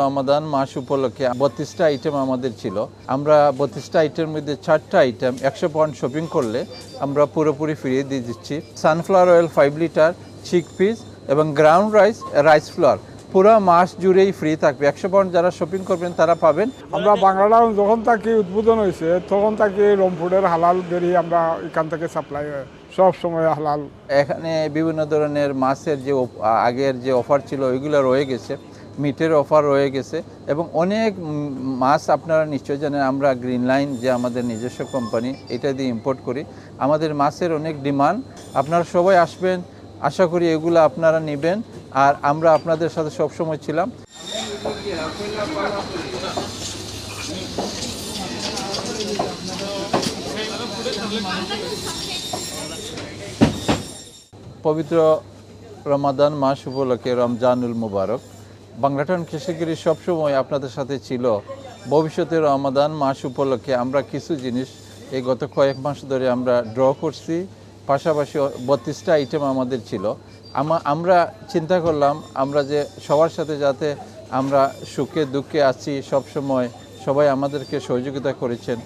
রমাদান মাস উপলক্ষে বত্রিশটা আইটেম আমাদের ছিল। আমরা বত্রিশটা আইটেমের মধ্যে চারটা আইটেম একশো পয়েন্ট শপিং করলে আমরা পুরোপুরি ফিরিয়ে দিয়ে দিচ্ছি। Sunflower oil five litre chickpeas এবং গ্রাউন্ড রাইস রাইস ফ্লোয়ার পুরো মাস জুড়েই ফ্রি থাকবে। একশো পয়েন্ট যারা শপিং করবেন তারা পাবেন। আমরা বাংলাটা যখন তাকে উদ্বোধন হয়েছে তখন তাকে রংপুরের হালাল বেরি আমরা এখান থেকে সাপ্লাই সব সময় হালাল। এখানে বিভিন্ন ধরনের মাছের যে আগের যে অফার ছিল ওইগুলো রয়ে গেছে। মিটের অফার রয়ে গেছে এবং অনেক মাছ আপনারা নিশ্চয় জানেন, আমরা গ্রিন লাইন যে আমাদের নিজস্ব কোম্পানি এটা দিয়ে ইম্পোর্ট করি। আমাদের মাছের অনেক ডিমান্ড আপনারা সবাই আসবেন, আশা করি এগুলো আপনারা নেবেন, আর আমরা আপনাদের সাথে সবসময় ছিলাম। পবিত্র রমাদান মাস উপলক্ষে রমজানুল মুবারক। বাংলাটন কৃষিগিরি সবসময় আপনাদের সাথে ছিল। ভবিষ্যতের রমাদান মাস উপলক্ষে আমরা কিছু জিনিস এই গত কয়েক মাস ধরে আমরা ড্র করছি। পাশাপাশি বত্রিশটা আইটেম আমাদের ছিল। আমা, আমরা চিন্তা করলাম, আমরা যে সবার সাথে যাতে আমরা সুখে, দুঃখে আছি, সবসময় সবাই আমাদেরকে সহযোগিতা করেছেন।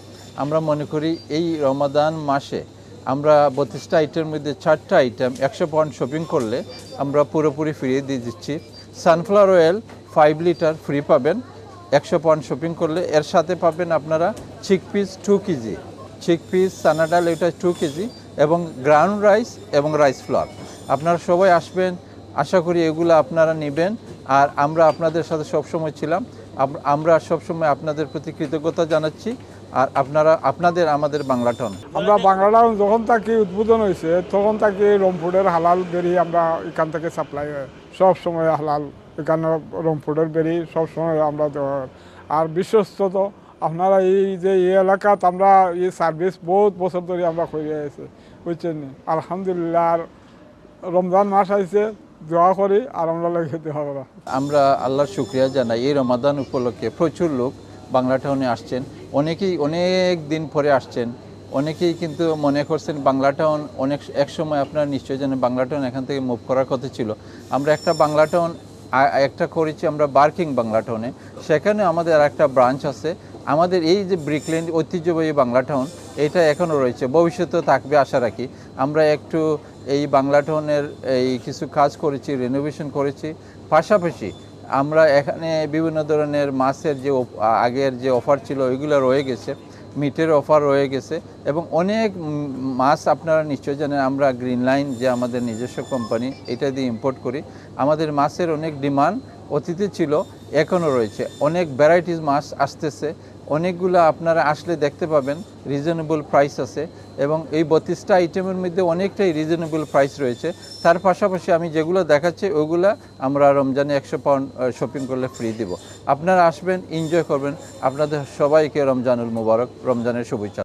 আমরা মনে করি এই রমাদান মাসে আমরা বত্রিশটা আইটেমের মধ্যে চারটা আইটেম একশো পয়েন্ট শপিং করলে আমরা পুরোপুরি ফিরিয়ে দিয়ে দিচ্ছি। Sunflower oil five litre free পাবেন। একশো পয়েন্ট শপিং করলে এর সাথে পাবেন আপনারা চিক পিস টু কেজি চিক পিস চানা ডাল এটা টু কেজি এবং গ্রাউন্ড রাইস এবং রাইস ফ্লাওয়ার আপনারা সবাই আসবেন, আশা করি এগুলো আপনারা নেবেন। আর আমরা আপনাদের সাথে সবসময় ছিলাম। আমরা সবসময় আপনাদের প্রতি কৃতজ্ঞতা জানাচ্ছি। আর আপনারা আপনাদের আমাদের বাংলা বাংলাটন আমরা বাংলাটা যখন তাকে উদ্বোধন হয়েছে তখন তাকে রংপুরের হালাল বেরিয়ে আমরা এখান থেকে সাপ্লাই সব সময় হালাল। এখানে রংপুরের বেরি সব সময় আমরা আর বিশ্বস্ত তো আপনারা এই যে এই এলাকাত আমরা এই সার্ভিস বহুত বছর ধরে আমরা করে আছি বুঝছেন নি? আলহামদুলিল্লাহ আর রমজান মাস আইছে দোয়া করি আর আমরা লাগে করা। আমরা আল্লাহর শুক্রিয়া জানাই এই রমাদান উপলক্ষে প্রচুর লোক বাংলা টাউনে আসছেন। অনেকেই অনেক দিন পরে আসছেন, অনেকেই কিন্তু মনে করছেন বাংলা টাউন অনেক এক সময় আপনারা নিশ্চয়ই জানেন বাংলা টাউন এখান থেকে মুভ করার কথা ছিল। আমরা একটা বাংলা টাউন একটা করেছি আমরা বার্কিং বাংলা টাউনে সেখানে আমাদের আর একটা ব্রাঞ্চ আছে। আমাদের এই যে ব্রিকল্যান্ড ঐতিহ্যবাহী বাংলা টাউন এটা এখনও রয়েছে। ভবিষ্যতেও থাকবে আশা রাখি। আমরা একটু এই বাংলা টাউনের এই কিছু কাজ করেছি রেনোভেশন করেছি। পাশাপাশি আমরা এখানে বিভিন্ন ধরনের মাছের যে আগের যে অফার ছিল ওইগুলো রয়ে গেছে। মিটের অফার রয়ে গেছে এবং অনেক মাছ আপনারা নিশ্চয় জানেন, আমরা গ্রিন লাইন যে আমাদের নিজস্ব কোম্পানি এটা দিয়ে ইম্পোর্ট করি। আমাদের মাছের অনেক ডিমান্ড অতীতে ছিল, এখনও রয়েছে। অনেক ভ্যারাইটিস মাছ আসতেছে, অনেকগুলো আপনারা আসলে দেখতে পাবেন রিজনেবল প্রাইস আছে এবং এই বত্রিশটা আইটেমের মধ্যে অনেকটাই রিজনেবল প্রাইস রয়েছে। তার পাশাপাশি আমি যেগুলো দেখাচ্ছি, ওগুলা আমরা রমজানে একশো পাউন্ড শপিং করলে ফ্রি দিব। আপনারা আসবেন এনজয় করবেন। আপনাদের সবাইকে রমজানুল মুবারক। রমজানের শুভেচ্ছা।